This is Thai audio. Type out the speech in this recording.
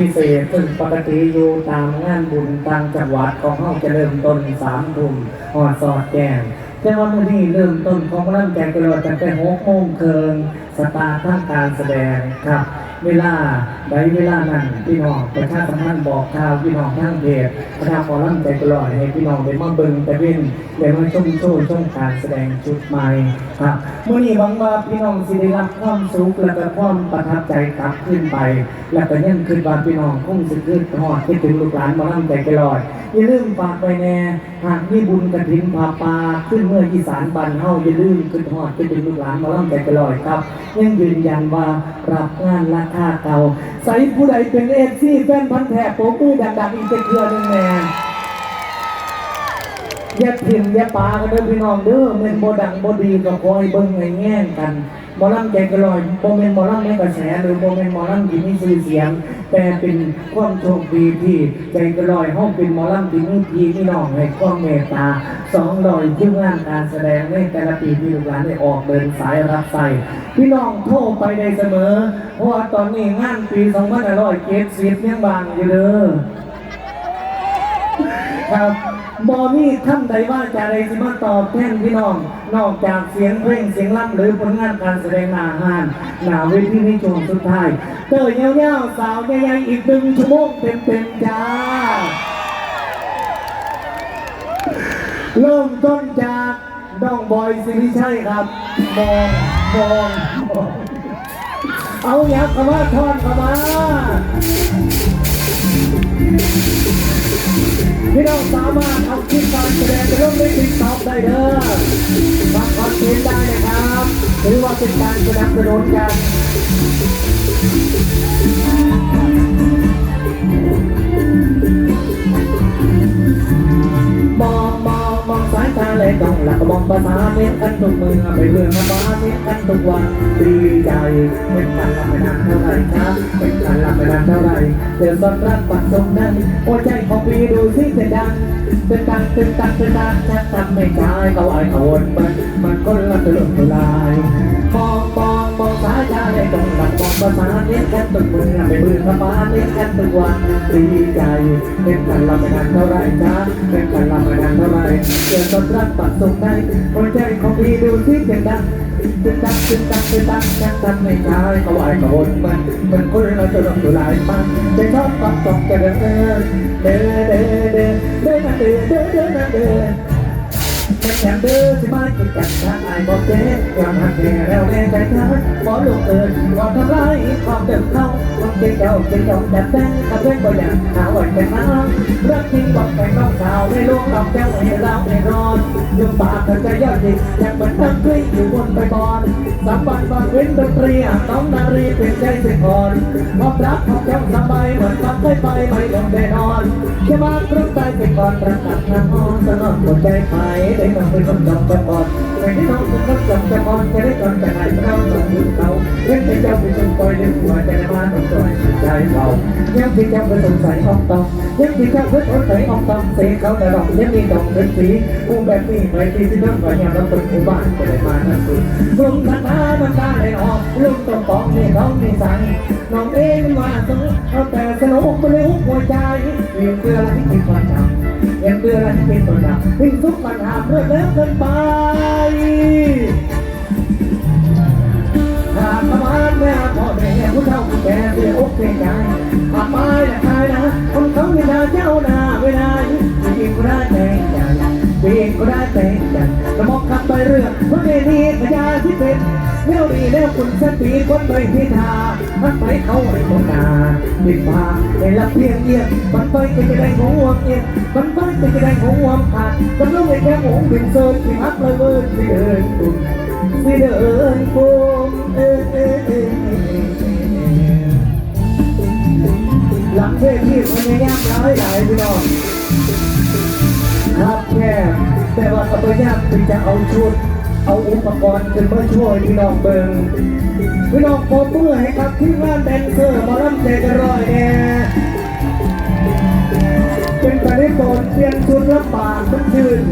พิเศษซึ่งปกติอยู่ตามงานบุญต่างจังหวัดของห้องจะเริ่มต้นสามทุ่มหอดสอดแกงแต่ว่ามื่อนี้เริ่มต้นของร่ำแกงกระโดดตั้งแต่หกโมงเคิงสตาร์ททางการแสดงครับ เวลาใดเวลานั้นพี่น้องประชาสัมพันธ์บอกข่าวพี่น้องทางเพจประชาหมอลำใจกลอยให้พี่น้องได้มาเบิ่งแต่เว้นได้มาชมโชว์ชมการแสดงชุดใหม่ครับเมื้อนี้หวังว่าพี่น้องสิได้รับความสุขและก็ความประทับใจกลับขึ้นไป และก็ยังคืนว่าพี่น้องคงสิคืนทอดคิดถึงลูกหลานมาล่ำใจกลอยอย่าลืมฝากไปแน่หากมีบุญกระถิ่นผาปาขึ้นเมื่ออีสานบันเฮาอย่าลืมขึ้นทอดคิดถึงลูกหลานมาล่ำใจกลอยครับยังยืนยันว่ารับงานราคาเก่าใส่ผู้ใดเป็นเอฟซีแฟนพันธ์แท้โป๊มือดังๆอีกเป็นเครือหนึงแน่อย่าถิ่มอย่าปากันเด้อพี่น้องเด้อเม่นบ่ดังบ่ดีกับคอยเบิ้งไงแง่งกัน หมอลำใจกระลอยบ่แม่นหมอลำในกระแสหรือบ่แม่นหมอลำที่มีชื่อเสียง แต่เป็นความโชคดีที่ใจกระลอยเฮาเป็นหมอลำที่มีพี่มีน้องให้ความเมตตา200คิวงานการแสดงในแต่ละปีที่ลูกหลานได้ออกเดินสายรับใส่พี่น้องโทรไปได้เสมอ เพราะว่าตอนนี้งานปี2570ยังบางอยู่เด้อครับ บอมี่ท่านใดว่าจะอะไรสิมาตอบแทนพี่น้อง นอกจากเสียงเพลงเสียงรับหรือผลงานการแสดงหนาหานหน้าเวทีในช่วงสุดท้ายเตยเย้าๆสาวใหญ่ๆอีกหนึ่งชั่วโมงเต็มๆจ้าเริ่มต้นจากน้องบอยสิริชัยครับมองมองมองเอาอยากเข้ามาทอนเข้ามา พี่น้องสามารถเอาคลิปการแสดงไปลงในติ๊กต็อกได้เด้อฝากคอนเทนต์ได้นะครับ หรือว่าเป็นการสนับสนุนกัน เลยต้องหลักมองภาษาเน้นกันทุกเมือไปเมืองมาบ้าเน้นกันทุกวันดีใจเป็นการลำไม่นานเท่าไรครับเป็นการลำไม่นานเท่าไรเดือดร้อนรักปัดตรงนั้นหัวใจของพี่ดูสิจะดังเป็นตังเป็นตังเป็นตังจะทำไม่ได้เขาอายเขาวนมันมันก็ละตัวตัวลายมองมอ งมองสายตาเลยต้องหลักมองภาษาเน้นกันทุกมือไปเรื่องมาบ้าเน้นกันทุกวันดีใจเป็นการลำไปนานเท่าไรครับเป็นการลำไปนานเท่าไรเกิดต้นรักปัดส่งได้หัวใจของพี่ดูที่เสียงดังตึงตังตึงตังตึงตังจังตังไม่ใช่เขาไหวเขาวนมันมันคนละตัวตัวลายมันใจชอบปัดส่งกันเด้อเด้อเด้อเด้อเด้อเด้อเด้อเด้อเด้อเด้อ แข่งเด้อที่มากินกันทางไอ้บอกเจ๊ยอมหักแก่แล้วแน่ใจเธอขอลงเอิญขอทำไรความเดิมเข้าความเจ๊เจ้าเจ๊เจ้าจัดแจ้งกับเพื่อนบ่อยากหาวันแก่น้ำรักจริงบอกแต่งน้องสาวไม่ลวงหลอกเจ้าให้เราไม่รอดยุ่งปากเธอจะยอดจิตอยากเหมือนตั้งคลิอยู่บนไปบอลสัมบันบางเว้นดนตรีน้องนารีเป็นใจสิก่อนความรักของเจ้าสบายเหมือนฟังไปไปไม่ลงแน่นอนแค่มากรุกใจสิก่อนประกาศน้ำมอนสนองหัวใจไปได้น้องเป็นคนจำจะกอนแต่ที่น้องเป็นคนจำจะกอนจะได้ก่อนจะให้เราต้องดูเขาเล่นเป็นเจ้าเป็นคนปล่อยเล่นหัวใจในบ้านต้องปล่อยใจเขายังที่เจ้าเป็นสงสัยออกต้องยังที่เจ้าเป็นสงสัยออกต้องเสียเขาแต่ดอกยังมีดอกเป็นสีผู้แบบนี้ไปที่ที่น้องก่อนยังเราเป็นผู้บ้านจะได้มานั่นคือลุงทันนามันตาได้ออกลุงต้องบอกนี่น้องนี่สั่งน้องเองมาสนุกเอาแต่สนุกไม่รู้หัวใจเพียงเพื่ออะไรที่ความจำ ยังเบื่อะไรที่เป็นตัวอย่างทิ้งทุกปัญหาเพื่อเลิกเกินไปหากประมาณแม่พ่อแม่ผู้เฒ่าผู้แก่เสียอกเสียใจหากไปและใครนะคนเขาไม่ได้เจ้าหน้าเวลาปีก็ได้แต่งใจ ปีก็ได้แต่งใจกระมอกขับไปเรื่อเพราะเรนีพญาที่เป็นเลี้ยวดีแล้วคุณสตีคนไปที่ทามันไปเขาไอ้คนนาปิดผ้าในรับเพียงเยียบมันไปก็จะได้หัวเอียบมันไปก็จะได้หัวขาดมันต้องไปแค่หงบินเซิร์ฟที่พักเลยเว้ยที่เดินตุ่มที่เดินปุ่มเออเออเออหลังเวทีพยายามหลายหลายพี่น้อง แค่แต่ว่าก็พยายามที่จะเอาชุด เอาอุปกรณ์เป็นเพื่อช่วยพี่น้องเบิงพี่น้องโปรเมื่อให้ครับที่ว่านแดนเซอร์มาร่ำเจกัร้อยแน่เป็นประเด็นตนเปลี่ยนชุดละบากทั้งคืน